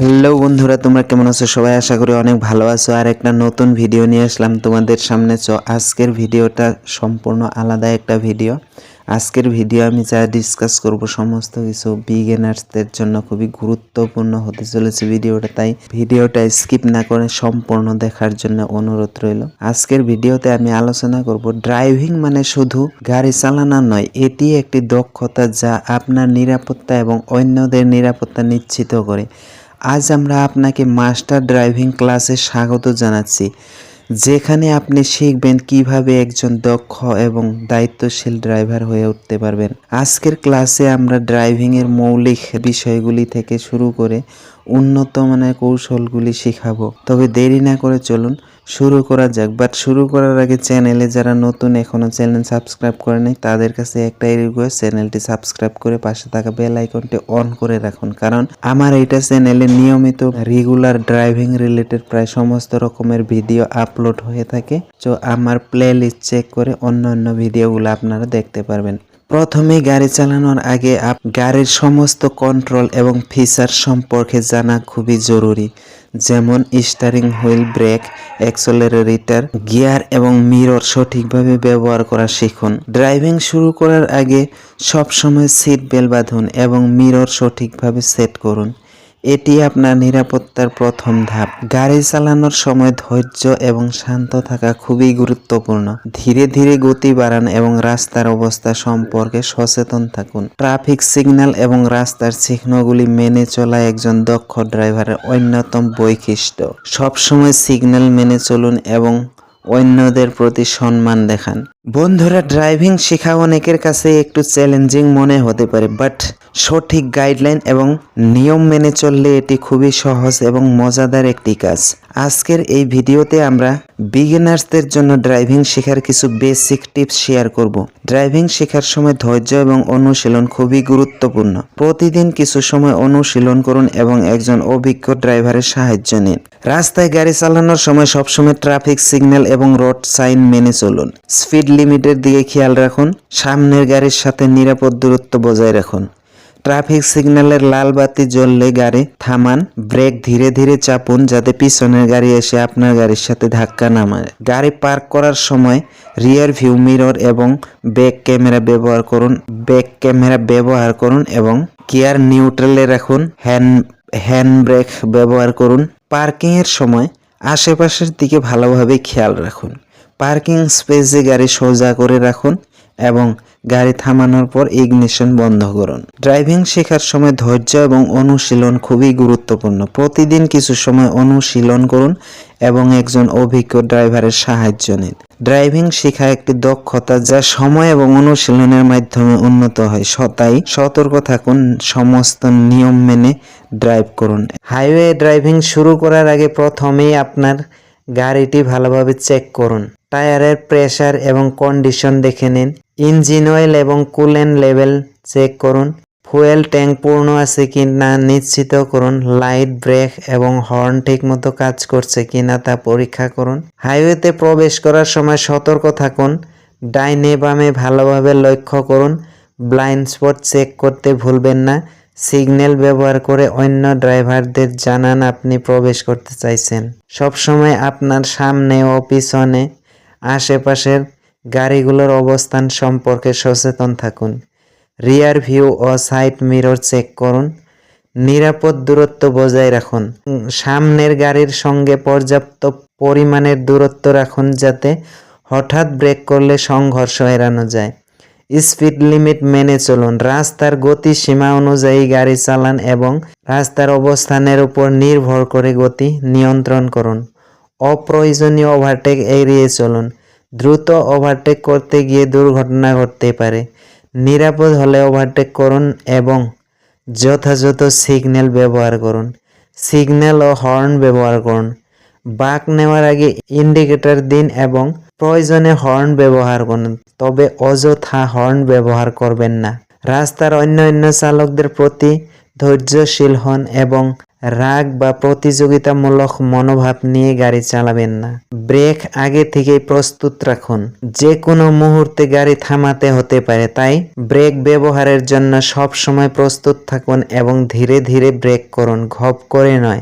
Hello বন্ধুরা, তোমরা কেমন আছো? সবাই আশা করি অনেক ভালো আছো। আর একটা নতুন ভিডিও নিয়ে আসলাম তোমাদের সামনে। চ, আজকের ভিডিওটা সম্পূর্ণ আলাদা একটা ভিডিও। আজকের ভিডিও আমি যা ডিসকাস করব সমস্ত কিছু বিগিনার্সদের জন্য খুবই গুরুত্বপূর্ণ হতে চলেছে ভিডিওটা, তাই ভিডিওটা স্কিপ না করে সম্পূর্ণ দেখার জন্য অনুরোধ রইল। আজকের ভিডিওতে আমি আলোচনা করব ড্রাইভিং মানে শুধু গাড়ি চালানো নয়, এটি একটি দক্ষতা যা আপনার নিরাপত্তা এবং অন্যদের নিরাপত্তা নিশ্চিত করে। আজ আমরা আপনাকে মাস্টার ড্রাইভিং ক্লাসে স্বাগত জানাচ্ছি, যেখানে আপনি শিখবেন কীভাবে একজন দক্ষ এবং দায়িত্বশীল ড্রাইভার হয়ে উঠতে পারবেন। আজকের ক্লাসে আমরা ড্রাইভিংয়ের মৌলিক বিষয়গুলি থেকে শুরু করে উন্নত মানের কৌশলগুলি শেখাবো। তবে দেরি না করে চলুন, শুরু করা যাক। বাট শুরু করার আগে চ্যানেলে যারা নতুন এখনও চ্যানেল সাবস্ক্রাইব করে নেই, তাদের কাছে একটাই রিকোয়েস্ট চ্যানেলটি সাবস্ক্রাইব করে পাশে থাকা বেল আইকনটি অন করে রাখুন। কারণ আমার এইটা চ্যানেলে নিয়মিত রেগুলার ড্রাইভিং রিলেটেড প্রায় সমস্ত রকমের ভিডিও আপলোড হয়ে থাকে। তো আমার প্লে লিস্ট চেক করে অন্য অন্য ভিডিওগুলো আপনারা দেখতে পারবেন। প্রথমে গাড়ি চালানোর আগে আপ গাড়ির সমস্ত কন্ট্রোল এবং ফিচার সম্পর্কে জানা খুবই জরুরি। যেমন steering wheel brake accelerator gear এবং মিরর সঠিকভাবে ব্যবহার করা শিখুন। ড্রাইভিং শুরু করার আগে সবসময় সিট বেল বাঁধুন এবং মিরর সঠিকভাবে সেট করুন। এটি আপনার নিরাপত্তার প্রথম ধাপ। গাড়ি চালানোর সময় ধৈর্য এবং শান্ত থাকা খুবই গুরুত্বপূর্ণ। ধীরে ধীরে গতি বাড়ান এবং রাস্তার অবস্থা সম্পর্কে সচেতন থাকুন। ট্রাফিক সিগন্যাল এবং রাস্তার চিহ্নগুলি মেনে চলা একজন দক্ষ ড্রাইভারের অন্যতম বৈশিষ্ট্য। সবসময় সিগন্যাল মেনে চলুন এবং অন্যদের প্রতি সম্মান দেখান। বন্ধুরা ড্রাইভিং শেখা অনেকের কাছে একটু চ্যালেঞ্জিং মনে হতে পারে বাট সঠিক গাইডলাইন এবং নিয়ম মেনে চললে এটি খুবই সহজ এবং মজাদার একটি কাজ। আজকের এই ভিডিওতে আমরা বিগিনার্সদের জন্য ড্রাইভিং শেখার কিছু বেসিক টিপস শেয়ার করব। ড্রাইভিং শেখার সময় ধৈর্য এবং অনুশীলন খুবই গুরুত্বপূর্ণ। প্রতিদিন কিছু সময় অনুশীলন করুন এবং একজন অভিজ্ঞ ড্রাইভারের সাহায্য নিন। রাস্তায় গাড়ি চালানোর সময় সবসময় ট্রাফিক সিগন্যাল এবং রোড সাইন মেনে চলুন। স্পিড লিমিটের দিকে খেয়াল রাখুন, সামনের গাড়ির সাথে নিরাপদ দূরত্ব বজায় রাখুন। ট্রাফিক সিগন্যালের লাল বাতি জ্বললে গাড়ি থামান, ব্রেক ধীরে ধীরে চাপুন যাতে পিছনের গাড়ি এসে আপনার গাড়ির সাথে ধাক্কা না মারে। গাড়ি পার্ক করার সময় রিয়ার ভিউ মিরর এবং ব্যাক ক্যামেরা ব্যবহার করুন ব্যাক ক্যামেরা ব্যবহার করুন এবং গিয়ার নিউট্রালে রাখুন হ্যান্ড হ্যান্ড ব্রেক ব্যবহার করুন। পার্কিংয়ের সময় আশেপাশের দিকে ভালোভাবে খেয়াল রাখুন। পার্কিং স্পেসে গাড়ি সোজা করে রাখুন এবং গাড়ি থামানোর পর ইগনিশন বন্ধ করুন। ড্রাইভিং শেখার সময় ধৈর্য এবং অনুশীলন খুবই গুরুত্বপূর্ণ। প্রতিদিন কিছু সময় অনুশীলন করুন এবং একজন অভিজ্ঞ ড্রাইভারের সাহায্য নিন। ড্রাইভিং শেখা একটি দক্ষতা যা সময় এবং অনুশীলনের মাধ্যমে উন্নত হয়। স- তাই সতর্ক থাকুন, সমস্ত নিয়ম মেনে ড্রাইভ করুন। হাইওয়ে ড্রাইভিং শুরু করার আগে প্রথমেই আপনার গাড়িটি ভালোভাবে চেক করুন। টায়ারের প্রেসার এবং কন্ডিশন দেখে নিন। ইঞ্জিন অয়েল এবং কুলেন লেভেল চেক করুন। ফুয়েল ট্যাঙ্ক পূর্ণ আছে কি না নিশ্চিত করুন। লাইট, ব্রেক এবং হর্ন ঠিকমতো কাজ করছে কিনা তা পরীক্ষা করুন। হাইওয়েতে প্রবেশ করার সময় সতর্ক থাকুন। ডাইনে বামে ভালোভাবে লক্ষ্য করুন। ব্লাইন্ড স্পট চেক করতে ভুলবেন না। সিগন্যাল ব্যবহার করে অন্য ড্রাইভারদের জানান আপনি প্রবেশ করতে চাইছেন। সবসময় আপনার সামনে ও পিছনে আশেপাশের গাড়িগুলোর অবস্থান সম্পর্কে সচেতন থাকুন। রিয়ার ভিউ ও সাইড মিরর চেক করুন। নিরাপদ দূরত্ব বজায় রাখুন। সামনের গাড়ির সঙ্গে পর্যাপ্ত পরিমাণের দূরত্ব রাখুন যাতে হঠাৎ ব্রেক করলে সংঘর্ষ এড়ানো যায়। স্পিড লিমিট মেনে চলুন। রাস্তার গতি সীমা অনুযায়ী গাড়ি চালান এবং রাস্তার অবস্থানের উপর নির্ভর করে গতি নিয়ন্ত্রণ করুন। অপ্রয়োজনীয় ওভারটেক এড়িয়ে চলুন। দ্রুত ওভারটেক করতে গিয়ে দুর্ঘটনা ঘটতে পারে। নিরাপদ হলে ওভারটেক করুন এবং যথাযথ সিগন্যাল ব্যবহার করুন। সিগন্যাল ও হর্ন ব্যবহার করুন। বাঁক নেওয়ার আগে ইন্ডিকেটর দিন এবং প্রয়োজনে হর্ন ব্যবহার করুন। তবে অযথা হর্ন ব্যবহার করবেন না। রাস্তার অন্য অন্য চালকদের প্রতি ধৈর্যশীল হন এবং রাগ বা প্রতিযোগিতামূলক মনোভাব নিয়ে গাড়ি চালাবেন না। ব্রেক আগে থেকেই প্রস্তুত রাখুন। যে কোনো মুহূর্তে গাড়ি থামাতে হতে পারে, তাই ব্রেক ব্যবহারের জন্য সব সময় প্রস্তুত থাকুন এবং ধীরে ধীরে ব্রেক করুন। ঘপ করে নয়।